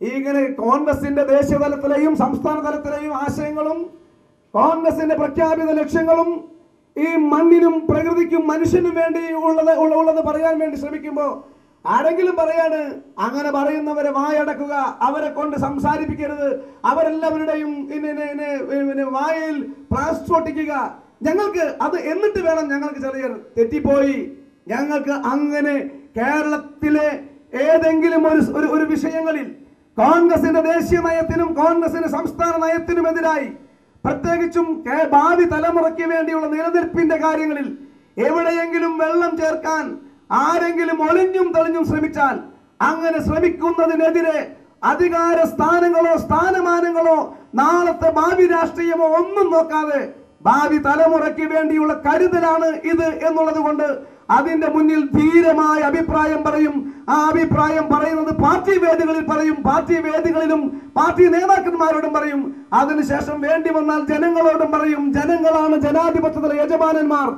ഇങ്ങനെ കോൺഗ്രസിന്റെ ദേശീയ തലത്തിലെയും സംസ്ഥാന തലത്തിലെയും ആശയങ്ങളും കോൺഗ്രസിന്റെ പ്രഖ്യാപിത ലക്ഷ്യങ്ങളും ഈ മണ്ണിനും പ്രകൃതിക്കും മനുഷ്യനും വേണ്ടി ഉള്ളത് ഉള്ളത് പറയാൻ വേണ്ടി ശ്രമിക്കുമ്പോൾ ആരെങ്കിലും പറയാണ് അങ്ങനെ പറയുന്നവരെ വായടക്കുക അവരെ കൊണ്ട് സംസാരിപ്പിക്കരുത് അവരെല്ലാവരുടെയും വായയിൽ പ്ലാസ്റ്റർ ഒട്ടിക്കുക. ഞങ്ങൾക്ക് അത് എന്നിട്ട് വേണം ഞങ്ങൾക്ക് ചെറിയ തെറ്റിപ്പോയി. ഞങ്ങൾക്ക് അങ്ങനെ കേരളത്തിലെ ഏതെങ്കിലും ഒരു- ഒരു വിഷയങ്ങളിൽ കോൺഗ്രസിന്റെ ദേശീയ നയത്തിനും കോൺഗ്രസിന്റെ സംസ്ഥാന നയത്തിനുമെതിരായി പ്രത്യേകിച്ചും ഭാവി തലമുറയ്ക്ക് വേണ്ടിയുള്ള നിലനിൽപ്പിന്റെ കാര്യങ്ങളിൽ എവിടെയെങ്കിലും വെള്ളം ചേർക്കാൻ ആരെങ്കിലും ഒളിഞ്ഞും തെളിഞ്ഞും ശ്രമിച്ചാൽ അങ്ങനെ ശ്രമിക്കുന്നതിനെതിരെ അധികാര സ്ഥാനങ്ങളോ സ്ഥാനമാനങ്ങളോ നാളത്തെ ഭാവി രാഷ്ട്രീയമോ ഒന്നും നോക്കാതെ ഭാവി തലമുറയ്ക്ക് വേണ്ടിയുള്ള കരുതലാണ് ഇത് എന്നുള്ളത് കൊണ്ട് അതിന്റെ മുന്നിൽ ധീരമായ അഭിപ്രായം പറയും. ആ അഭിപ്രായം പറയുന്നത് പാർട്ടി വേദികളിൽ പറയും. പാർട്ടി വേദികളിലും പാർട്ടി നേതാക്കന്മാരോടും പറയും. അതിനുശേഷം വേണ്ടി വന്നാൽ ജനങ്ങളോടും പറയും. ജനങ്ങളാണ് ജനാധിപത്യത്തിലെ യജമാനന്മാർ.